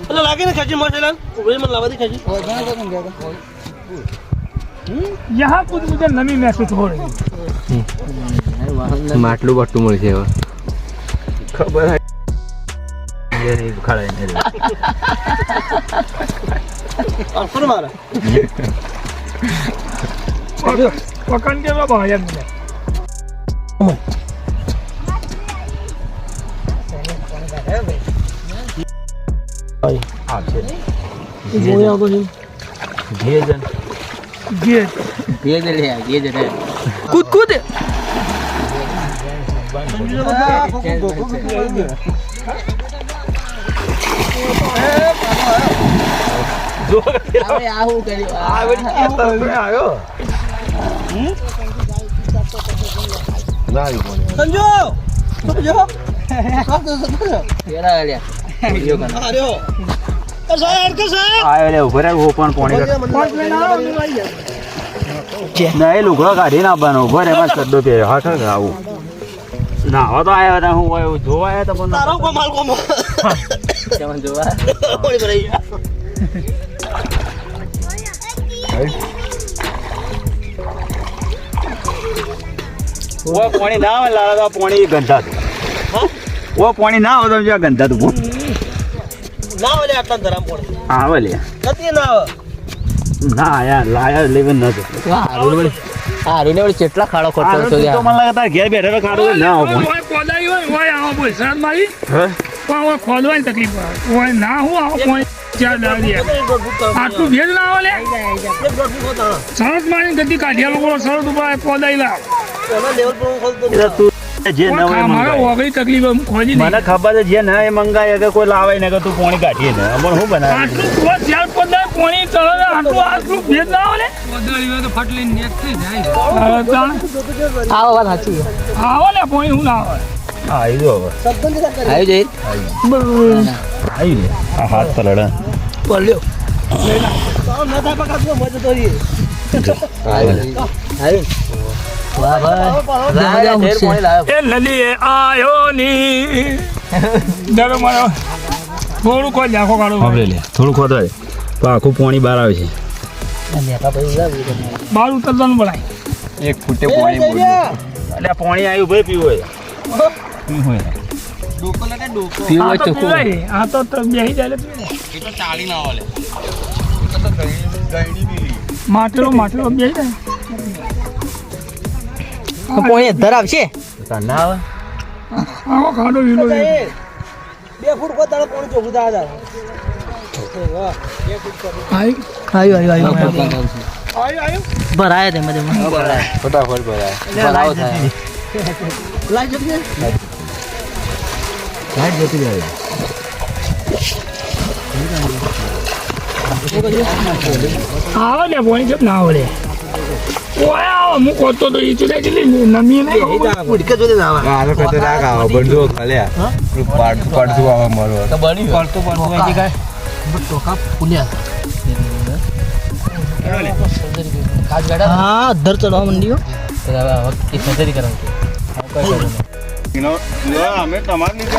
એટલે લાગે ને ખાજી મળશે લાલ ઉભે મને લાવવા દે ખાજી યહાં કુછ મુજે નમી મહેસૂસ હો રહી. માટલું બટ્ટું મળશે હવે ખબર પકડ કે બાબા યાર મને આ છે. જોઈ આવતો છે. ગેજ. ગેજ. ગેજ લે ગેજ લે કૂદ કૂદ. સંજો! સંજો! લુગડો કાઢી નાખવાનો ઊભો કદો પહેર્યો. હા ખર આવું. નાવા તો આવ્યા હતા હું જોવા આવ્યા પાણી ના. આવે લાલા તો પાણી ગંધા ઓ પાણી ના હોય તો ગંધા તું ના મારી. હે? પણ તકલીફ ના હું આવો કોઈ આટલું ભેજ ના આવે સરસ મારી ગતિ કાઢ્યા લોકો સરસ ઉપાય કોદાઈ લાવ. તું જે ન હોય મારા ઓગળી તકલીફ એમ ખોજી મને ખબર છે જે ના એ મંગાય કે કોઈ લાવે ને કે તું પોણી કાઢીએ ને. અમર શું બનાવે? આટલું તો જ્યાં પંદર પોણી ચડે આટલું આટલું ભેજ ના આવે ને. આવો વાત સાચી. આવો ને પોણી હું ના આવે. હા આવી જો હવે. આવી જઈ. આવી લે. આ હાથ પલડે પડ્યો ના થાય પકા તું મજા તો રહીએ. વાહ આવો પાડો. ભાઈ એ લલી આયો ની. ડરો મારો થોડું કોઈ લાખો કાઢો હવે લે થોડું હોય તો આખું પોણી બહાર આવે છે. બહાર ઉતરવાનું બનાય એક ફૂટે એ એટલે પોણી આવ્યું ભાઈ પીવું હોય. પીવું આ તો બેસી માટલો માટલો બેસી જાય. પોણી ધરાવ છે ના આવે? આવો ખાડો વીલો બે ફૂટ કો તારે પોણી આવ્યું આઈ આઈ. ભરાય ફટાફટ ભરાય. ભરાવો થાય. લાઈટ જતી રહે? લાઈટ જતી રહે. આવે ને પોણી ના આવડે આવો હું કોતો તો ઈ ચૂલે ચૂલે નમી નહીં ઉડકે જોડે ના આવે. આનો ખતરનાક આવો બંધો ખાલ્યા પાડ પડતું આવા મારો તો બની પડતું પડતું હોય છે ટોકા ફૂલ્યા. હા અધર ચડવા માંડ્યો તો હવે સર્જરી અમે તમારે લીધે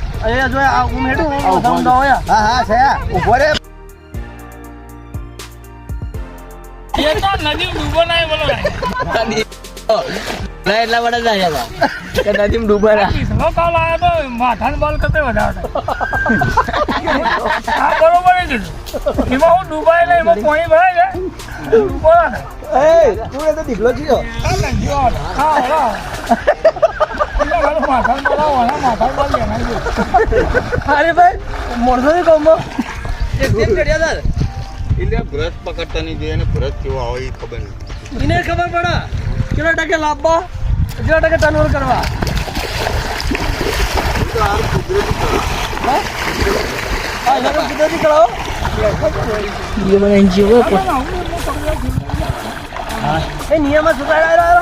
એ તો નદી ડૂબો ના બોલો ના એટલા બધા જાય હતા. કે નદીમાં ડૂબા કાલ તો માથાને બાલ કરતે વધારે આ બરોબર જ એમાં હું ડૂબાય ને એમાં પાણી ભરાય ને ડૂબો ના થાય. આ નદીઓ આવે. હા, હા. માથાને બાલ અરે ભાઈ મોણસો ની એટલે બ્રશ પકડતા નહીં જોઈએ ને બ્રશ કેવો આવે એ ખબર નહીં. એને ખબર પડે. કેટલા ટકે લાવવા કેટલા ટકે ટર્નઓવર કરવા? કુદરતી કરાવો. મને જીવો એ સુધારા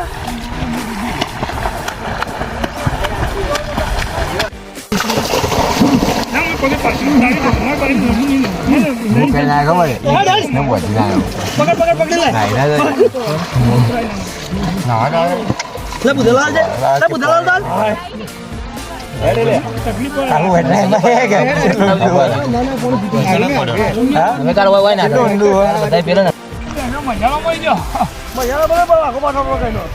ના, ભગવાન કરી નમું નહીં નમું. પકડ, પકડ, પકડ, લે. લે બુધલાલ છે લે બુધલાલ દાલ તકલીફ હોય. તમે તારો હોય ના બધા પેલો ને એનો મજામાં મળી જાઓ. મજા બરાબર આખો પાછો પકડ્યો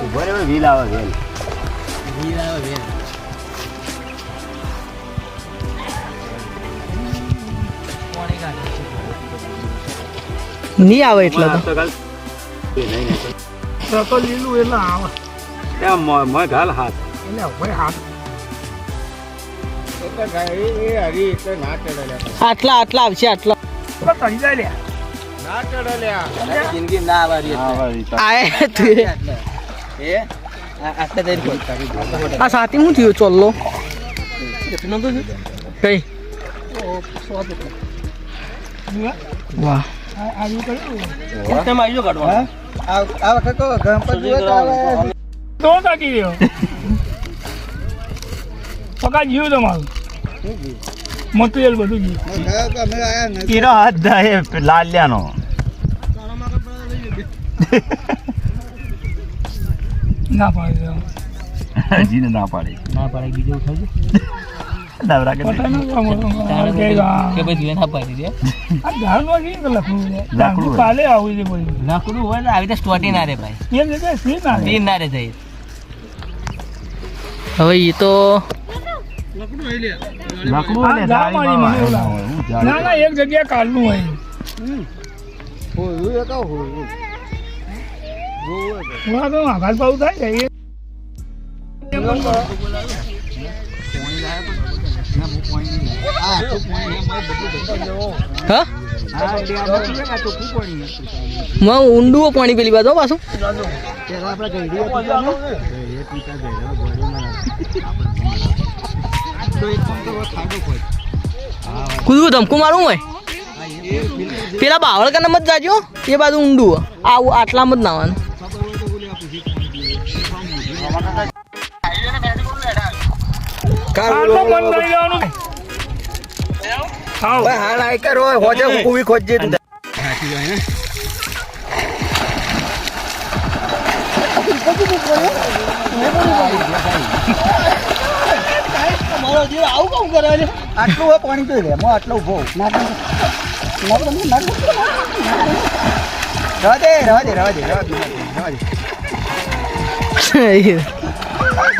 ઊભો રે વ્હીલ આવે વ્હીલ નહીં આવે એટલે તો. તો લીલું એટલે આવે. એ મોય મોય ઘાલ હાથ. એટલે હાથ. આટલા આટલા આવશે આટલા. તો તરી જાય લે. જિંદગી ના આવે આ સાથી શું થયું ચોલ્લો? કઈ? વાહ. આવ્યું કર્યું. તમે આવી કાઢવા આ વખત તો ગણપતિ તો તાકી રહ્યો. પકા જીવ તમારું મટીરિયલ બધું જીવ કીરો હાથ થાય લાલ્યાનો ના પાડી. ના પાડી ના પાડે બીજું ખાજો નવરા કે કે કે ભાઈ ના પાડી દે આ રીતે લખવું છે? લાકડું હોય. કાલે આવું છે બધું. લાકડું હોય ને આવી રીતે સ્ટોટી ના રે ભાઈ એમ જગ્યાએ સીન ના. તીન ના રે જાય હવે એ તો લાકડું આ હોય ને ઝાડમાં ડાળીમાં મને એવું લાગે. હોય, હું ઝાડ- ના ના એક જગ્યા કાલનું હોય થોડા તો આઘાત પાડું થાય ને એ હા? ઊંડું પાણી પેલી બાજુ પાછું. કુદવું ધમકું મારું હોય? પેલા બાવળ કને મત જાજો એ બાજુ ઊંડું આવું આટલામાં જ નાવાનું. દેવાનું હાવ. હાલ આઈ કરો હોજે કુવી ખોજે આટલું પાણી પી લે હું આટલો ઊભો રવા દે રવા દે રવા દે રવા દે રવા દે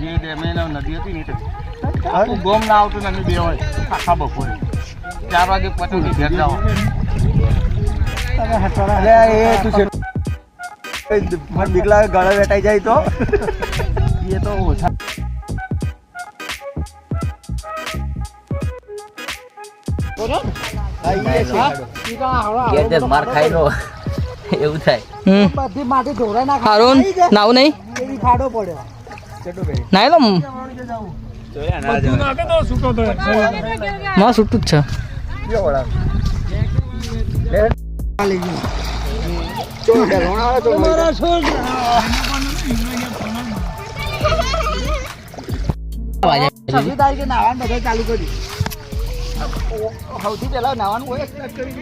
જે ડેમે ના નદી હતી ને એ ગોમ ના આવતું ને અમે બે હોય. આખા બપોરે. ચાર વાગે પતંગ ઘેર જાઓ. એ તું છે. મને ગળે વેટાઈ જાય તો. એ તો ઓછા. માર ખાઈ લો. એવું થાય. હમ. હારું. નાવું નહીં? ખાડો લો થાય. માં છૂટું જ છે ચાલુ કર્યું સૌથી પહેલા નાવાનું હોય કરી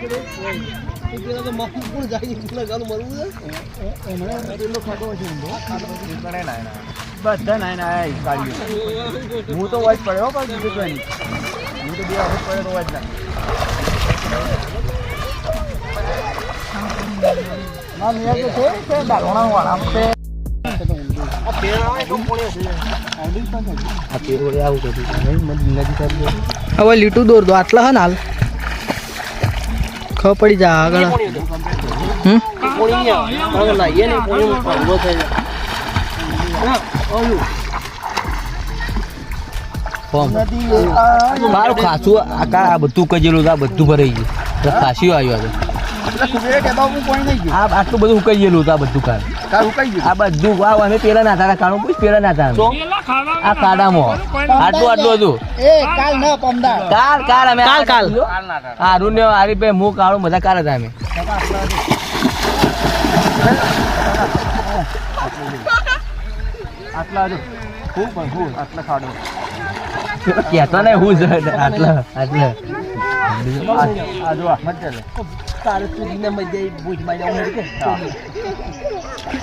મરવું. બધા નાય નાય કાઢ્યું. હું તો વોચ પડ્યો પણ બીજું કોઈ નહીં. હું તો બે વખત પડ્યો તો વોચ ના ના મેં તો છે કે દારૂણા વાળા છે? હવે લીટું દોર દો આટલા હે હાલ. ખબર પડી જા આગળ. હમ? મારું ખાસું આ આ બધું કજેલું હતું, આ બધું ભરાઈ ગયું. ખાસી આવ્યું આજે. આ આટલું બધું ઉકાઈ ગયેલું હતું આ બધું ગયું? આ બધું વાવ અમે પેલા ના હતા કાણું પૂછ પેલા ના હતા. આ કાડામાં આટલું આટલું હતું. એ કાલ ન પમદાર કાલ કાલ અમે કાલ કાલ. હારું ને આરીફભાઈ હું કાળું બધા કાળ હતા અમે. આટલા જો. ખૂબ પણ ખૂબ આટલા ખાડો. કહેતો ને હું જ આટલા આટલા. આ જો આ મત ચાલે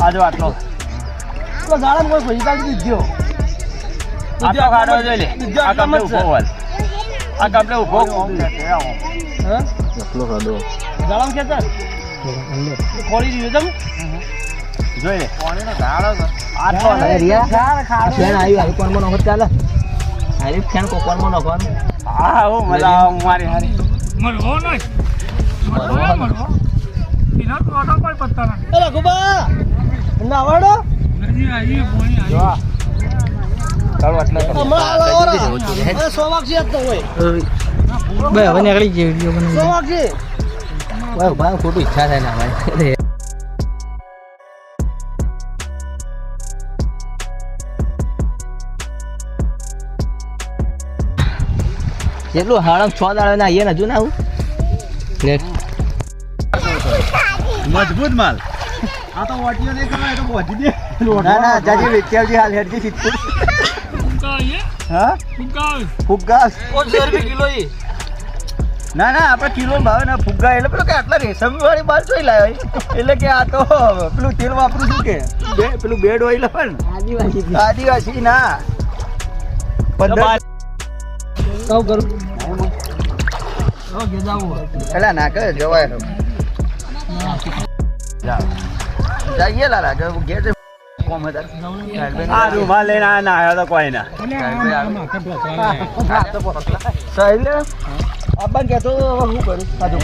આ જો આટલો. આટલો ખાડો જોઈ લે. આ કાપલે ઊભો હોલ આ કાપલે ઊભો જોઈ લે પાણીનો ધારો છે. આટલો રિયા ફેન નોખત ચાલે. ફેન નોખવાનું હા હું મજા આવે મારી હારી. નહીં. તો પત્તા આવી પોણી આવી જો આ. ચાલો. બે હવે નીકળી ગયો વીડિયો ભાઈ ભાઈ ખોટું ઈચ્છા થાય ના ભાઈ કેટલું હાડમ છ દાડા ના આવીએ ને હજુ ના આવું. મજબૂત માલ. આ તો વાટીઓ નહીં કરવા એ તો પહોંચી દે. ના ના જાજી વેચ્યાજી હાલ હેડજી સીધું ફુગ્ગા હા? ફુગ્ગા કિલો ના ના આપણે કિલો ભાવે ના ફુગ્ગા એટલે પેલો કે આટલા રેશમ વાળી બાર જોઈ લાવ્યો એટલે કે આ તો પેલું તેલ વાપરું છું કે બે પેલું બેડ હોય ને. આદિવાસી. આદિવાસી ના. પંદર સૌ કરું પેલા ના કરે જવાય. જઈએ લાલા જો ઘેર જે કોમ હતા આ રૂમાલ લઈને આ ના આવ્યો તો કોઈ ના. સહેલે અબ્બા કહેતો હું કરું? સાધુ